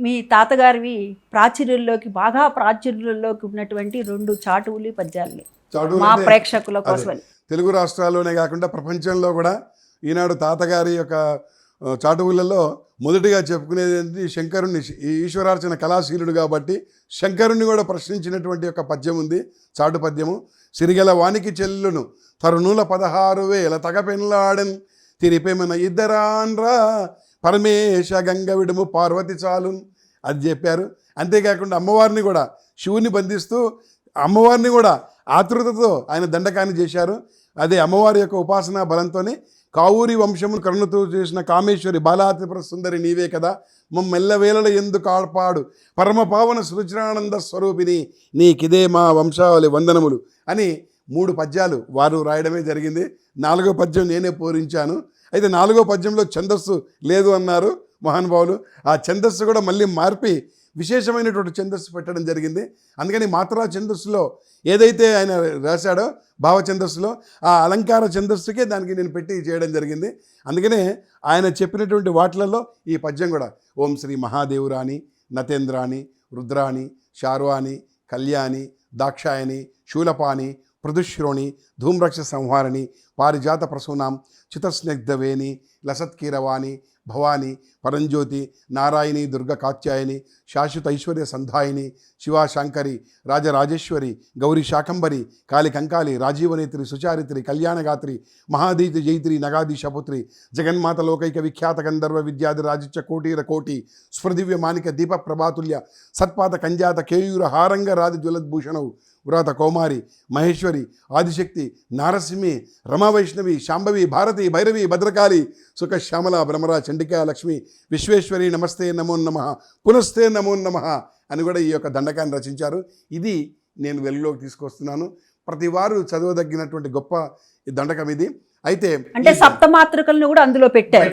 మీ తాతగారివి ప్రాచుర్యంలోకి బాగా ప్రాచుర్యంలోకి ఉన్నటువంటి రెండు చాటువులు పద్యాలు మా ప్రేక్షకుల కోసమని తెలుగు రాష్ట్రాల్లోనే కాకుండా ప్రపంచంలో కూడా ఈనాడు తాతగారి యొక్క చాటువులలో మొదటిగా చెప్పుకునేది ఏంటి? శంకరుణ్ణి ఈ ఈశ్వరార్చన కళాశీలుడు కాబట్టి శంకరుణ్ణి కూడా ప్రశ్నించినటువంటి యొక్క పద్యం ఉంది చాటు పద్యము. సిరిగల వానికి చెల్లును తరుణుల పదహారు వేల తగపెన్లాడన్ తిరిపెమన ఇద్దరాన్రా పరమేశ గంగ విడుము పార్వతి చాలు అది చెప్పారు. అంతేకాకుండా అమ్మవారిని కూడా శివుని బంధిస్తూ అమ్మవారిని కూడా ఆతృతతో ఆయన దండకాన్ని చేశారు. అదే అమ్మవారి యొక్క ఉపాసనా బలంతోనే కావూరి వంశము కరుణతో చేసిన కామేశ్వరి బాలాత్రిపుర సుందరి నీవే కదా. మమ్మెల్లవేళల ఎందుకు ఆడపాడు పరమపావన సృజనానంద స్వరూపిణి నీకిదే మా వంశావళి వందనములు అని మూడు పద్యాలు వారు రాయడమే జరిగింది. నాలుగో పద్యం నేనే పూరించాను. అయితే నాలుగో పద్యంలో ఛందస్సు లేదు అన్నారు. మహానుభావులు ఆ ఛందస్సు కూడా మళ్ళీ మార్పి విశేషమైనటువంటి ఛందస్సు పెట్టడం జరిగింది. అందుకని మాతరా ఛందస్సులో ఏదైతే ఆయన రాశాడో భావ ఛందస్సులో ఆ అలంకార ఛందస్సుకే దానికి నేను పెట్టి చేయడం జరిగింది. అందుకనే ఆయన చెప్పినటువంటి వాటిలలో ఈ పద్యం కూడా ఓం శ్రీ మహాదేవురాని నతేంద్రాని రుద్రాని శార్వాణి కళ్యాణి దాక్షాయని శూలపాని పృథుశ్రోణి ధూమ్రక్ష సంహారిణి పారిజాత ప్రసూనాం చితస్నిగ్ధవేణి లసత్కీరవాణి భవాని పరంజ్యోతి నారాయణి దుర్గ కాత్యాయని శాశ్వత ఐశ్వర్య సంధాయిని శివాశాంకరి రాజరాజేశ్వరి గౌరీ శాకంబరి కాళి కంకాలి రాజీవనేత్రి సుచారిత్రి కళ్యాణగాత్రి మహాదీతి జైత్రి నగాది శపుత్రి జగన్మాత లోకైక విఖ్యాత గంధర్వ విద్యాధి రాజిత్య కోటీర కోటి స్ఫృదివ్య మానిక దీప ప్రభాతుల్య సత్పాత కంజాత కేయూర హారంగ రాజు జ్వలద్భూషణవు వ్రాత కౌమారి మహేశ్వరి ఆదిశక్తి నారసింహి రమావైష్ణవి శాంభవి భారతి భైరవి భద్రకాళి సుఖ శ్యామల భ్రమర చండికా లక్ష్మి విశ్వేశ్వరి నమస్తే నమో నమ పునస్తే నమో నమ అని కూడా ఈ యొక్క దండకాన్ని రచించారు. ఇది నేను వెలుగులోకి తీసుకొస్తున్నాను. ప్రతి వారు చదవదగినటువంటి గొప్ప ఈ దండకం ఇది. అయితే అంటే సప్తమాతృకలను కూడా అందులో పెట్టారు.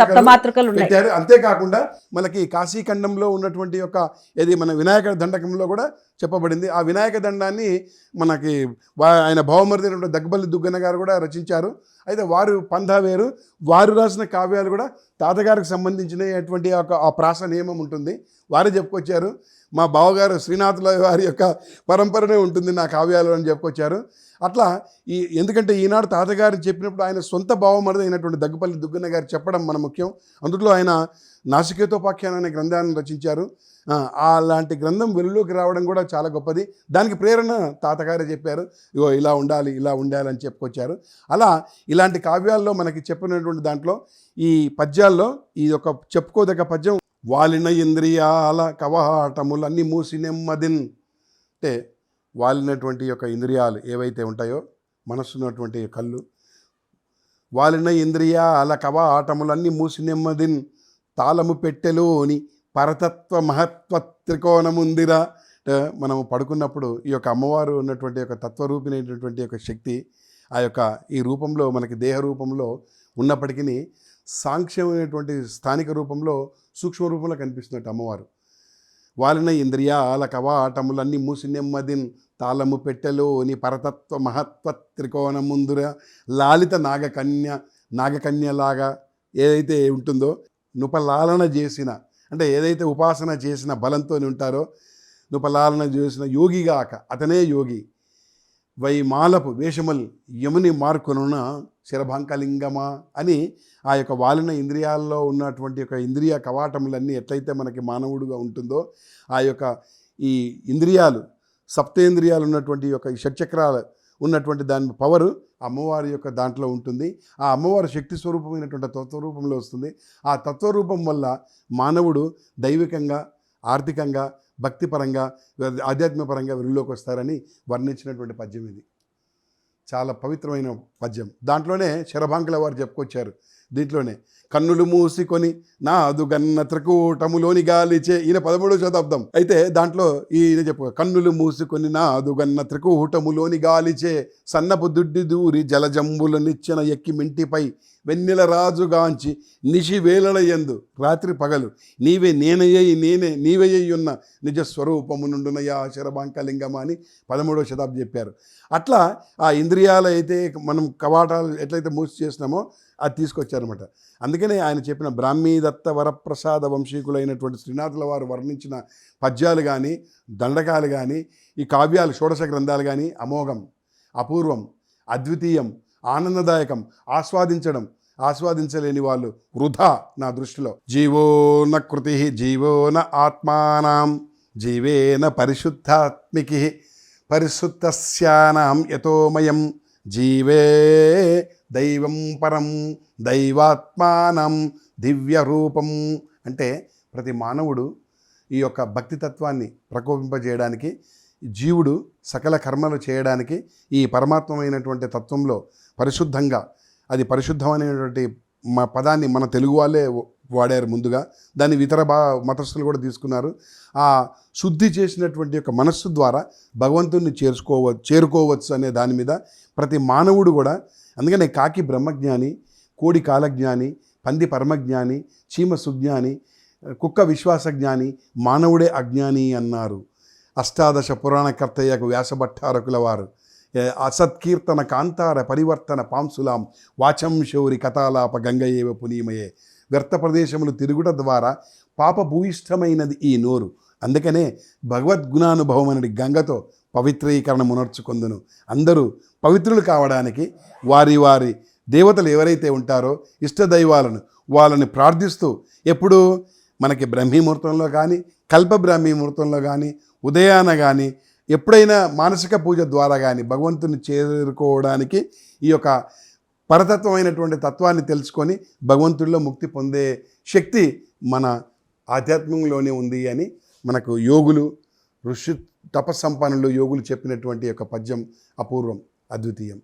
సప్తమాతృకలు పెట్టారు. అంతేకాకుండా మనకి కాశీఖండంలో ఉన్నటువంటి యొక్క ఇది మన వినాయక దండకంలో కూడా చెప్పబడింది. ఆ వినాయక దండాన్ని మనకి వా- ఆయన భవమరిది దగ్గబల్లి దుగ్గన్న గారు కూడా రచించారు. అయితే వారు పంధా వేరు. వారు రాసిన కావ్యాలు కూడా తాతగారికి సంబంధించినటువంటి ఒక ఆ ప్రాస నియమం ఉంటుంది. వారే చెప్పుకొచ్చారు. మా బావగారు శ్రీనాథుల వారి యొక్క పరంపరనే ఉంటుంది నా కావ్యాలు అని చెప్పుకొచ్చారు. అట్లా ఈ ఎందుకంటే ఈనాడు తాతగారు చెప్పినప్పుడు ఆయన సొంత భావమరిది అయినటువంటి దగ్గుపల్లి దుగ్గన్న గారు చెప్పడం మన ముఖ్యం. అందులో ఆయన నాసికేతోపాఖ్యానం అనే గ్రంథాన్ని రచించారు. అలాంటి గ్రంథం వెలుగులోకి రావడం కూడా చాలా గొప్పది. దానికి ప్రేరణ తాతగారే చెప్పారు. ఇగో ఇలా ఉండాలి ఇలా ఉండాలి అని చెప్పుకొచ్చారు. అలా ఇలాంటి కావ్యాల్లో మనకి చెప్పినటువంటి దాంట్లో ఈ పద్యాల్లో ఈ యొక్క చెప్పుకోదగ్గ పద్యం వాలిన ఇంద్రియాల అన్ని మూసి నెమ్మదిన్ అంటే వాలినటువంటి యొక్క ఇంద్రియాలు ఏవైతే ఉంటాయో మనస్సున్నటువంటి కళ్ళు వాలిన ఇంద్రియాల కవాటములన్నీ మూసి నెమ్మదిన్ తాళము పెట్టెలోని పరతత్వ మహత్వ త్రికోణముందిరా. మనము పడుకున్నప్పుడు ఈ యొక్క అమ్మవారు ఉన్నటువంటి యొక్క తత్వరూపినటువంటి యొక్క శక్తి ఆ యొక్క ఈ రూపంలో మనకి దేహ రూపంలో ఉన్నప్పటికీ సాంక్ష్యమైనటువంటి స్థానిక రూపంలో సూక్ష్మ రూపంలో కనిపిస్తున్నట్టు అమ్మవారు. వాలిన ఇంద్రియాల కవాటములన్నీ మూసి నెమ్మదిన్ తాళము పెట్టెలోని పరతత్వ మహత్వ త్రికోణముందుర. లాలిత నాగకన్య నాగకన్యలాగా ఏదైతే ఉంటుందో నుపలాలన చేసిన అంటే ఏదైతే ఉపాసన చేసిన బలంతో ఉంటారో నుపలాలన చేసిన యోగిగాక అతనే యోగి. వై మాలపు వేషముల్ యముని మార్కునున శరభాంకలింగమా అని ఆ యొక్క వాలిన ఇంద్రియాల్లో ఉన్నటువంటి యొక్క ఇంద్రియ కవాటములన్నీ ఎట్లయితే మనకి మానవుడుగా ఉంటుందో ఆ యొక్క ఈ ఇంద్రియాలు సప్తేంద్రియాలు ఉన్నటువంటి యొక్క ఈ షట్చక్రాలు ఉన్నటువంటి దాని పవరు అమ్మవారి యొక్క దాంట్లో ఉంటుంది. ఆ అమ్మవారి శక్తి స్వరూపమైనటువంటి తత్వరూపంలో వస్తుంది. ఆ తత్వరూపం వల్ల మానవుడు దైవికంగా ఆర్థికంగా భక్తిపరంగా ఆధ్యాత్మికపరంగా వెలుగులోకి వస్తారని వర్ణించినటువంటి పద్యం ఇది. చాలా పవిత్రమైన పద్యం. దాంట్లోనే శరభాంకుల వారు చెప్పుకొచ్చారు దీంట్లోనే. కన్నులు మూసుకొని నా అదుగన్న త్రికూటములోని గాలిచే ఈయన పదమూడవ శతాబ్దం. అయితే దాంట్లో ఈయన చెప్పు కన్నులు మూసుకొని నా అదుగన్న త్రికూటములోని గాలిచే సన్నపు దుడ్డి దూరి జలజంబుల నిచ్చెన ఎక్కి మింటిపై వెన్నెల రాజుగాంచి నిశి వేళల యందు రాత్రి పగలు. నీవే నేనయ్యి నేనే నీవయ్యి ఉన్న నిజ స్వరూపము నుండునయా శరభాంకలింగమా అని పదమూడవ శతాబ్ది చెప్పారు. అట్లా ఆ ఇంద్రియాలు అయితే మనం కవాటాలు ఎట్లయితే మూసి చేసినామో అది తీసుకొచ్చారనమాట అందుకనే ఆయన చెప్పిన బ్రాహ్మీ దత్త వరప్రసాద వంశీకులైనటువంటి శ్రీనాథుల వారు వర్ణించిన పద్యాలు కానీ దండకాలు కానీ ఈ కావ్యాలు షోడశ గ్రంథాలు కానీ అమోఘం అపూర్వం అద్వితీయం ఆనందదాయకం ఆస్వాదించడం ఆస్వాదించలేని వాళ్ళు వృధా నా దృష్టిలో. జీవోన కృతి జీవోన ఆత్మానం జీవేన పరిశుద్ధాత్మికి పరిశుద్ధస్యానాం యతోమయం జీవే దైవం పరం దైవాత్మానం దివ్య రూపం అంటే ప్రతి మానవుడు ఈ యొక్క భక్తి తత్వాన్ని ప్రకోపింపజేయడానికి జీవుడు సకల కర్మలు చేయడానికి ఈ పరమాత్మమైనటువంటి తత్వంలో పరిశుద్ధంగా అది పరిశుద్ధమైనటువంటి మా పదాన్ని మన తెలుగు వాళ్ళే వాడారు ముందుగా. దాన్ని ఇతర బా మతస్థులు కూడా తీసుకున్నారు. ఆ శుద్ధి చేసినటువంటి యొక్క మనస్సు ద్వారా భగవంతుణ్ణి చేర్చుకోవ చేరుకోవచ్చు అనే దాని మీద ప్రతి మానవుడు కూడా అందుకనే కాకి బ్రహ్మజ్ఞాని కోడి కాలజ్ఞాని పంది పరమజ్ఞాని చీమ సుజ్ఞాని కుక్క విశ్వాసజ్ఞాని మానవుడే అజ్ఞాని అన్నారు. అష్టాదశ పురాణకర్తయ్యకు వ్యాసభట్టారకుల వారు. అసత్కీర్తన కాంతార పరివర్తన పాంసులాం వాచం శౌరి కథాలాప గంగయేవ పునీమయే. వ్యర్థ ప్రదేశములు తిరుగుట ద్వారా పాప భూయిష్టమైనది ఈ నోరు. అందుకనే భగవద్గుణానుభవం గంగతో పవిత్రీకరణ మునర్చుకొందును. అందరూ పవిత్రులు కావడానికి వారి వారి దేవతలు ఎవరైతే ఉంటారో ఇష్ట దైవాలను వాళ్ళని ప్రార్థిస్తూ ఎప్పుడూ మనకి బ్రహ్మీముహూర్తంలో కానీ కల్ప బ్రహ్మీముహూర్తంలో కానీ ఉదయాన కానీ ఎప్పుడైనా మానసిక పూజ ద్వారా కానీ భగవంతుని చేరుకోవడానికి ఈ యొక్క పరతత్వమైనటువంటి తత్వాన్ని తెలుసుకొని భగవంతుడిలో ముక్తి పొందే శక్తి మన ఆధ్యాత్మికంలోనే ఉంది అని మనకు యోగులు ఋషి తపస్సంపన్నులు యోగులు చెప్పినటువంటి యొక్క పద్యం అపూర్వం అద్వితీయం.